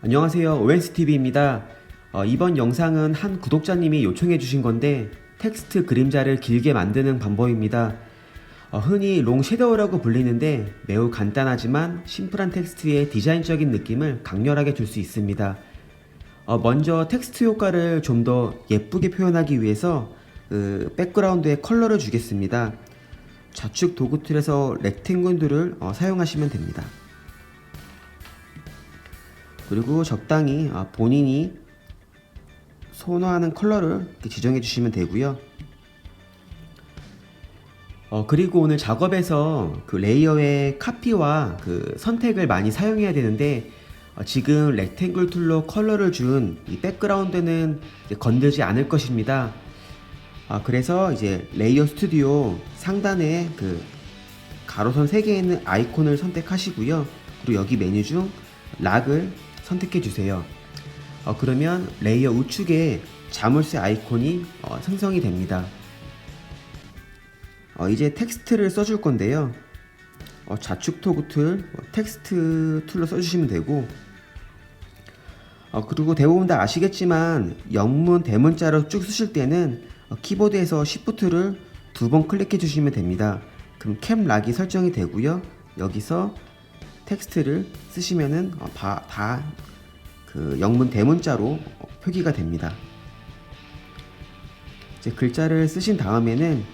안녕하세요. 오웬스TV입니다. 어, 이번 영상은 한 구독자님이 요청해 주신 건데 텍스트 그림자를 길게 만드는 방법입니다. 어, 흔히 롱 섀도우라고 불리는데 매우 간단하지만 심플한 텍스트의 디자인적인 느낌을 강렬하게 줄 수 있습니다. 어, 먼저 텍스트 효과를 좀 더 예쁘게 표현하기 위해서 그 백그라운드에 컬러를 주겠습니다. 좌측 도구 툴에서 렉탱글들을 어, 사용하시면 됩니다. 그리고 적당히 아, 본인이 선호하는 컬러를 지정해 주시면 되고요. 어, 그리고 오늘 작업에서 그 레이어의 카피와 그 선택을 많이 사용해야 되는데 어, 지금 렉탱글 툴로 컬러를 준 이 백그라운드는 건들지 않을 것입니다. 아, 그래서 이제 레이어 스튜디오 상단에 그 가로선 3개 있는 아이콘을 선택하시고요. 그리고 여기 메뉴 중 락을 선택해 주세요. 어, 그러면 레이어 우측에 자물쇠 아이콘이 어, 생성이 됩니다. 어, 이제 텍스트를 써줄 건데요. 어, 좌측 토구 툴, 어, 텍스트 툴로 써주시면 되고, 어, 그리고 대부분 다 아시겠지만 영문 대문자로 쭉 쓰실 때는 어, 키보드에서 Shift를 두 번 클릭해 주시면 됩니다. 그럼 캡 락이 설정이 되고요. 여기서 텍스트를 쓰시면은 어, 다그 영문 대문자로 어, 표기가 됩니다. 이제 글자를 쓰신 다음에는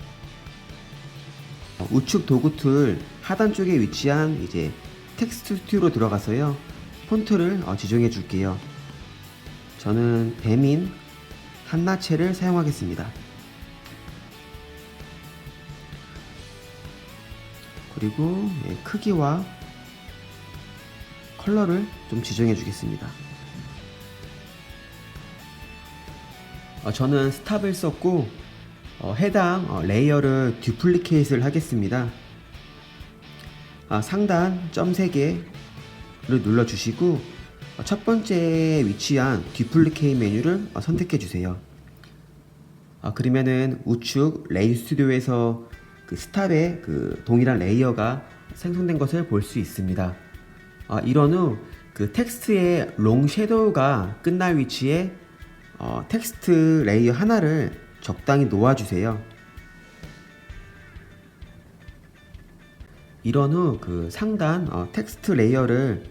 어, 우측 도구 툴 하단 쪽에 위치한 이제 텍스트 스튜디오로 들어가서요 폰트를 어, 지정해 줄게요. 저는 배민 한나체를 사용하겠습니다. 그리고 예, 크기와 컬러를 좀 지정해 주겠습니다. 어, 저는 스탑을 썼고 어, 해당 어, 레이어를 듀플리케이트를 하겠습니다. 아, 상단 점 3개를 눌러주시고 어, 첫 번째 위치한 듀플리케이트 메뉴를 어, 선택해 주세요. 아, 그러면은 우측 레이 스튜디오에서 그 스탑에 그 동일한 레이어가 생성된 것을 볼 수 있습니다. 아, 이런 후 그 텍스트의 롱 섀도우가 끝날 위치에 어, 텍스트 레이어 하나를 적당히 놓아주세요. 이런 후 그 상단 어, 텍스트 레이어를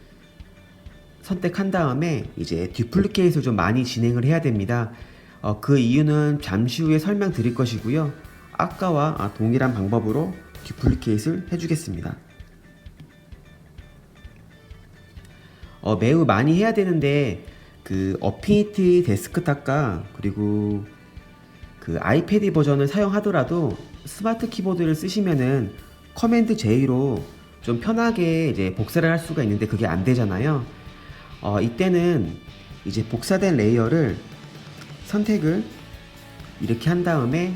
선택한 다음에 이제 듀플리케이트를 좀 많이 진행을 해야 됩니다. 어, 그 이유는 잠시 후에 설명드릴 것이고요. 아까와 아, 동일한 방법으로 듀플리케이트를 해주겠습니다. 어, 매우 많이 해야 되는데 그 어피니티 데스크탑과 그리고 그 아이패드 버전을 사용하더라도 스마트 키보드를 쓰시면은 커맨드 J로 좀 편하게 이제 복사를 할 수가 있는데 그게 안 되잖아요. 어, 이때는 이제 복사된 레이어를 선택을 이렇게 한 다음에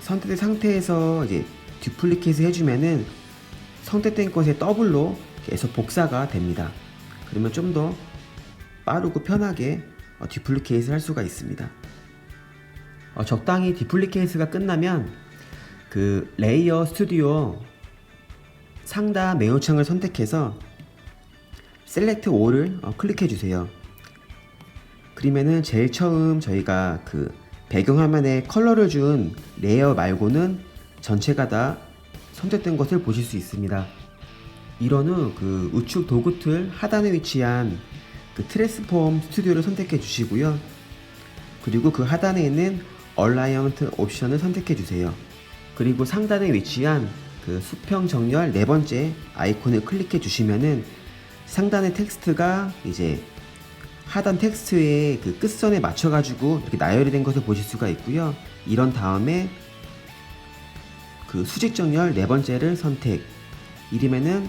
선택된 상태에서 이제 듀플리케이트 해주면은 선택된 것에 더블로 계속 복사가 됩니다. 그러면 좀 더 빠르고 편하게 어, 듀플리케이트를 할 수가 있습니다. 어, 적당히 듀플리케이트가 끝나면 그 레이어 스튜디오 상단 메뉴창을 선택해서 셀렉트 올을 어, 클릭해 주세요. 그러면은 제일 처음 저희가 그 배경화면에 컬러를 준 레이어 말고는 전체가 다 선택된 것을 보실 수 있습니다. 이런 후 그 우측 도구 툴 하단에 위치한 그 트랜스폼 스튜디오를 선택해 주시고요. 그리고 그 하단에 있는 얼라이언트 옵션을 선택해 주세요. 그리고 상단에 위치한 그 수평 정렬 네 번째 아이콘을 클릭해 주시면은 상단의 텍스트가 이제 하단 텍스트의 그 끝선에 맞춰 가지고 이렇게 나열이 된 것을 보실 수가 있고요. 이런 다음에 그 수직 정렬 네 번째를 선택. 이러면은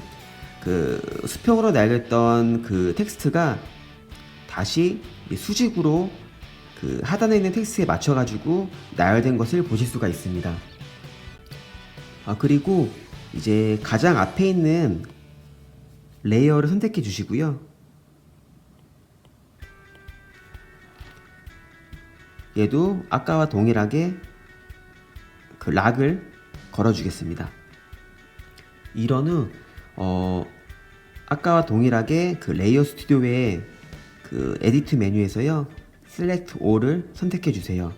그 수평으로 나열했던 그 텍스트가 다시 이 수직으로 그 하단에 있는 텍스트에 맞춰 가지고 나열된 것을 보실 수가 있습니다. 아, 그리고 이제 가장 앞에 있는 레이어를 선택해 주시고요. 얘도 아까와 동일하게 그 락을 걸어 주겠습니다. 이런 후 어, 아까와 동일하게 그 레이어 스튜디오의 그 에디트 메뉴에서요. Select All을 선택해 주세요.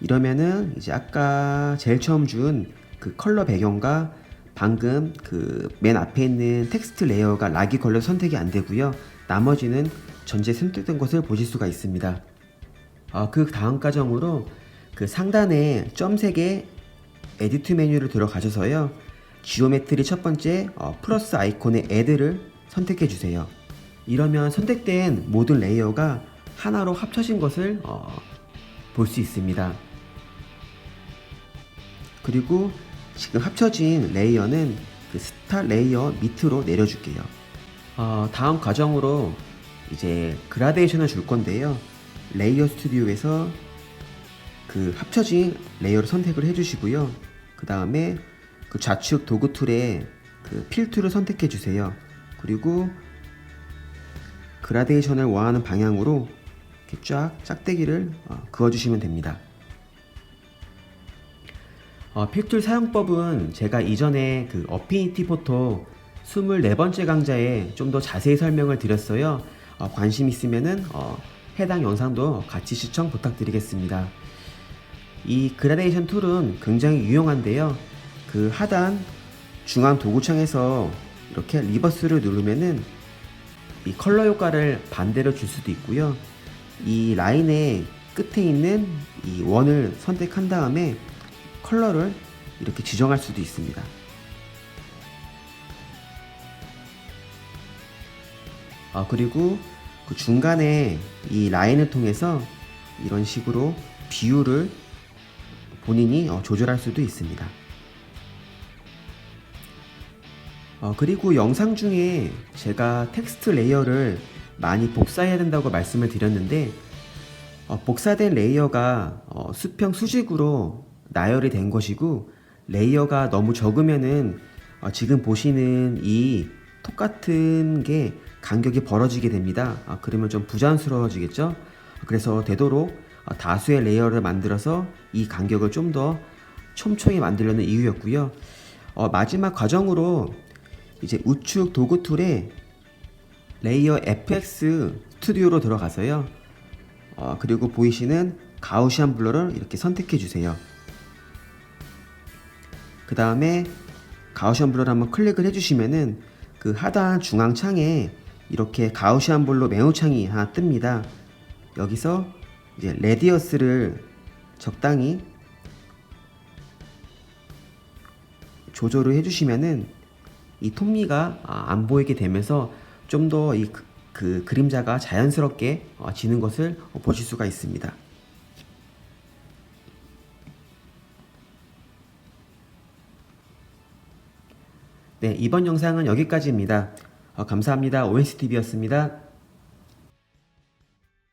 이러면은 이제 아까 제일 처음 준 그 컬러 배경과 방금 그 맨 앞에 있는 텍스트 레이어가 락이 걸려 선택이 안 되고요. 나머지는 전체 선택된 것을 보실 수가 있습니다. 어, 그 다음 과정으로 그 상단에 점색의 에디트 메뉴를 들어가셔서요. 지오메트리 첫 번째 어, 플러스 아이콘의 애드를 선택해 주세요. 이러면 선택된 모든 레이어가 하나로 합쳐진 것을 어, 볼 수 있습니다. 그리고 지금 합쳐진 레이어는 그 스타 레이어 밑으로 내려줄게요. 어, 다음 과정으로 이제 그라데이션을 줄 건데요. 레이어 스튜디오에서 그 합쳐진 레이어를 선택을 해주시고요. 그 다음에 그 좌측 도구 툴에 그 필투를 선택해 주세요. 그리고 그라데이션을 원하는 방향으로 이렇게 쫙 짝대기를 어, 그어주시면 됩니다. 어, 필툴 사용법은 제가 이전에 그 어피니티 포토 24번째 강좌에 좀 더 자세히 설명을 드렸어요. 어, 관심 있으면은 어, 해당 영상도 같이 시청 부탁드리겠습니다. 이 그라데이션 툴은 굉장히 유용한데요. 그 하단 중앙 도구창에서 이렇게 리버스를 누르면은 이 컬러 효과를 반대로 줄 수도 있고요. 이 라인의 끝에 있는 이 원을 선택한 다음에 컬러를 이렇게 지정할 수도 있습니다. 아, 그리고 그 중간에 이 라인을 통해서 이런 식으로 비율을 본인이 어, 조절할 수도 있습니다. 어, 그리고 영상 중에 제가 텍스트 레이어를 많이 복사해야 된다고 말씀을 드렸는데 어, 복사된 레이어가 어, 수평 수직으로 나열이 된 것이고 레이어가 너무 적으면은 어, 지금 보시는 이 똑같은 게 간격이 벌어지게 됩니다. 아, 그러면 좀 부자연스러워지겠죠? 그래서 되도록 어, 다수의 레이어를 만들어서 이 간격을 좀 더 촘촘히 만들려는 이유였고요. 어, 마지막 과정으로 이제 우측 도구 툴에 레이어 FX 스튜디오로 들어가서요. 어, 그리고 보이시는 가우시안 블러를 이렇게 선택해 주세요. 그 다음에 가우시안 블러를 한번 클릭을 해주시면은 그 하단 중앙 창에 이렇게 가우시안 블러 메뉴 창이 하나 뜹니다. 여기서 이제 레디어스를 적당히 조절을 해주시면은 이 톱니가 아, 안 보이게 되면서 좀 더이 그 그림자가 자연스럽게 어, 지는 것을 어, 보실 수가 있습니다. 네, 이번 영상은 여기까지입니다. 어, 감사합니다. ONCTV였습니다.